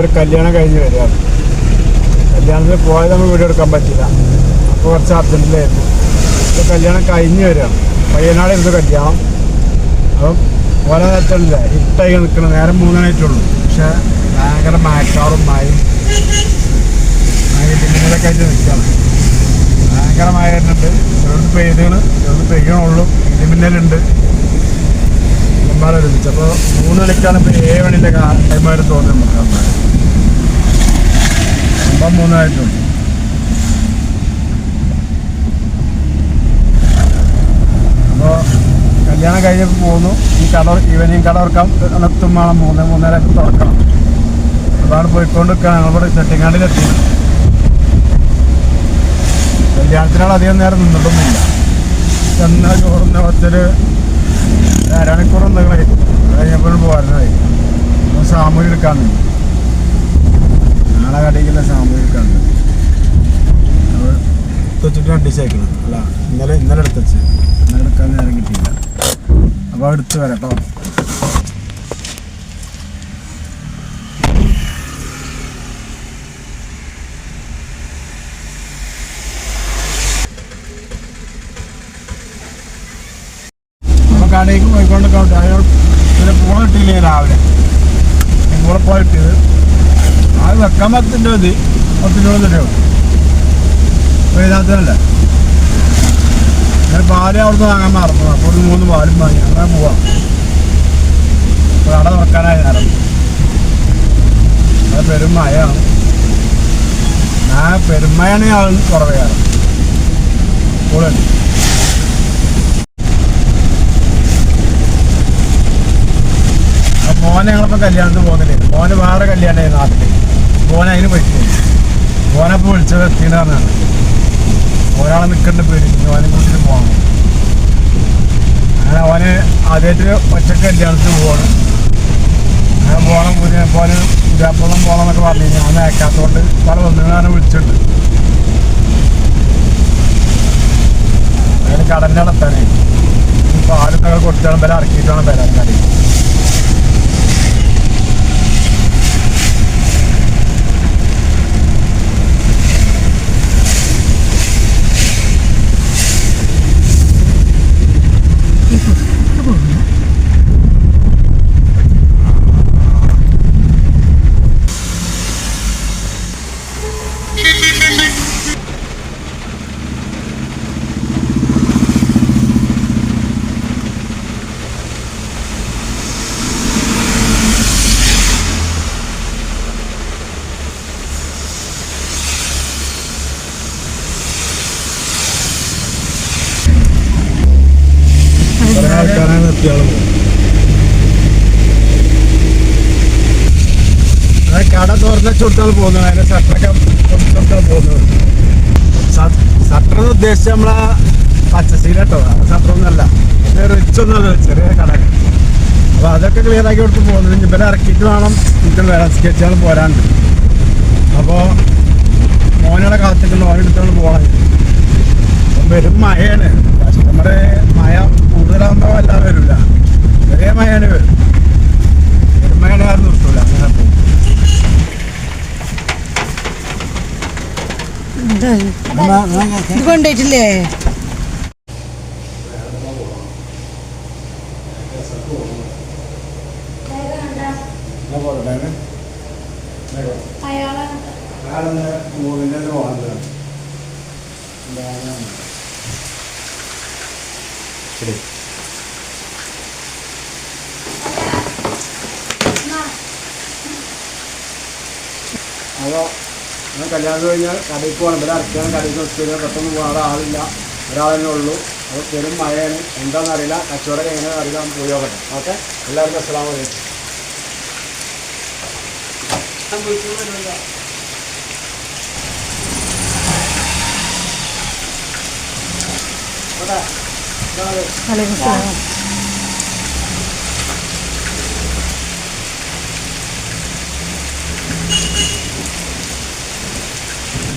ഒരു കല്യാണം കഴിഞ്ഞ് വരികയാണ്. കല്യാണത്തിന് പോയത് നമുക്ക് വീഡിയോ എടുക്കാൻ പറ്റില്ല അപ്പോൾ കുറച്ച് അർജന്റിലായിരുന്നു ഇപ്പോൾ കല്യാണം കഴിഞ്ഞ് വരികയാണ്. പയ്യനാടായിരുന്നു കല്യാണം. അപ്പം ഓരോ നേരത്തില്ല ഇട്ടായി നിൽക്കണം നേരം മൂന്നായിട്ടുള്ളൂ പക്ഷേ ഭയങ്കര മഴക്കാറും മഴയും മഴയൊക്കെ ആയിട്ട് നിൽക്കുകയാണ്. ഭയങ്കര മഴ വരുന്നുണ്ട്. ചെറുത് പെയ്തുകൾ ചിലർക്ക് പെയ്യണുള്ളൂ. ഇടിമിന്നലുണ്ട് ഒരുമിച്ച് അപ്പോൾ മൂന്ന് മണിക്കാണ് ഇപ്പോൾ ഏഴ് മണിന്റെ ടൈമായിട്ട് തോന്നുന്നത് നമുക്ക് അപ്പം മൂന്നായിട്ടുണ്ട് അപ്പോൾ കല്യാണം കഴിഞ്ഞപ്പോൾ പോന്നു ഈ കട ഈവനിങ് കട തുറക്കാൻ എത്തും വേണം മൂന്ന് മൂന്നര തുറക്കണം. അതാണ് പോയിക്കൊണ്ട് ഞങ്ങളിവിടെ ചെട്ടിങ്ങാടിലെത്തി കല്യാണത്തിനാൾ അധികം നേരം നിന്നിട്ടൊന്നുമില്ല. ചെന്ന ചോറുന്ന കുറച്ചൊരു അരമണിക്കൂർ എന്തെങ്കിലും കഴിഞ്ഞപ്പോഴും പോകാനായി സാമൂഹ്യം എടുക്കാൻ എടുക്കാനുണ്ട് നാളെ കടയിലുള്ള രണ്ട് ദിവസം അയക്കണം അല്ല ഇന്നലെ ഇന്നലെ എടുത്തച്ച്. ഇന്നലെ എടുക്കാൻ നേരം കിട്ടിയില്ല. അപ്പോൾ എടുത്ത് വരാം കേട്ടോ. അപ്പോൾ കടയിലേക്ക് പോയിക്കൊണ്ട് കൗണ്ട് അയാൾ പിന്നെ പൂള കിട്ടിയില്ലേ രാവിലെ. പൂള പോയിട്ടത് അത് വെക്കാൻ പത്തിന്റെ മതി പത്തിന്റെ തന്നെയാവും അപ്പോൾ ഇതിനകത്തല്ലേ ഞാൻ പാൽ അവിടുന്ന് വാങ്ങാൻ മറന്നു. അപ്പോൾ ഒരു മൂന്ന് പാലും വാങ്ങി. അങ്ങനെ പോവാം. കട തുറക്കാനായി നേരം. അത് പെരും മഴയാണ്. ആ പെരുമയാണ് ആൾ കുറവ് കാരണം. കൂടുതൽ മോനെ ഞങ്ങളിപ്പോൾ കല്യാണത്തിന് പോകുന്നില്ലേ? മോന് വേറെ കല്യാണമായി നാട്ടിൽ. മോനെ അതിന് പറ്റില്ല മോനപ്പോൾ വിളിച്ചത് എത്തിയെന്നാണ് ഒരാളെ നിൽക്കേണ്ട പേര്. ഓനെ കൂട്ടിട്ട് പോകണം അങ്ങനെ ഓന് ആദ്യമായിട്ട് ഒറ്റയ്ക്ക് കല്യാണത്തിന് പോവാണ്. അങ്ങനെ പോകണം പോലെ പുതിയാപ്പളം പോകണം എന്നൊക്കെ പറഞ്ഞു കഴിഞ്ഞാൽ അവനെ അയക്കാത്തതുകൊണ്ട് പല ബന്ധുക്കളെ വിളിച്ചിട്ടുണ്ട്. അതിന് കടലിന്റെ നടത്താനേ പാലൊക്കെ കൊടുത്താണ് വില ഇറക്കിയിട്ടാണ് വരാൻ കടയിൽ ആൾക്കാരെ നിർത്തിയാൾ കട തുറന്ന ചുട്ടാൽ പോകുന്നത് അതിന്റെ ഷട്ടറൊക്കെ ചുട്ടാൽ പോകുന്നത് ഷട്ടർ എന്ന് ഉദ്ദേശിച്ച നമ്മളെ പച്ചശീല കേട്ടോ ഷട്ടർ റിച്ച് ഒന്നല്ല ചെറിയ കട. അപ്പൊ അതൊക്കെ ക്ലിയർ ആക്കി കൊടുത്ത് പോകുന്നത് ഇവരെ ഇറക്കിയിട്ട് വേണം എനിക്ക് വരാൻ സ്കെച്ചുകൾ പോരാണ്ട്. അപ്പോ മോനെ കാത്തിട്ട് മോനെ എടുത്തോണ്ട് പോകണം വരും മഴയാണ്. കസ്റ്റമറെ മഴ കൂടുതലാകുമ്പോൾ വല്ലാതെ വരില്ല ചെറിയ മഴയാണ് വരും ചെറുമയാണ് ആരും നിർത്തൂല അങ്ങനെ പോകും. ഇത് മൂന്നിന്റെ പോകുന്നത് ശരി അതോ ഞാൻ കല്യാണം കഴിഞ്ഞാൽ കടയിൽ പോകണം ഇവിടെ അരക്കാണ് കടയിൽ വെച്ചാൽ പെട്ടെന്ന് പോകാൻ ആളില്ല. ഒരാളെന്നെ ഉള്ളൂ. അപ്പോൾ പെരും മഴയാണ്. എന്താണെന്ന് അറിയില്ല. കച്ചവടം എങ്ങനെയാണെന്ന് അറിയില്ല. നമുക്ക് പോയി നോക്കട്ടെ. ഓക്കെ? എല്ലാവർക്കും അസ്സാം വലൈക്കും വലൈക്കും സ്ലാം.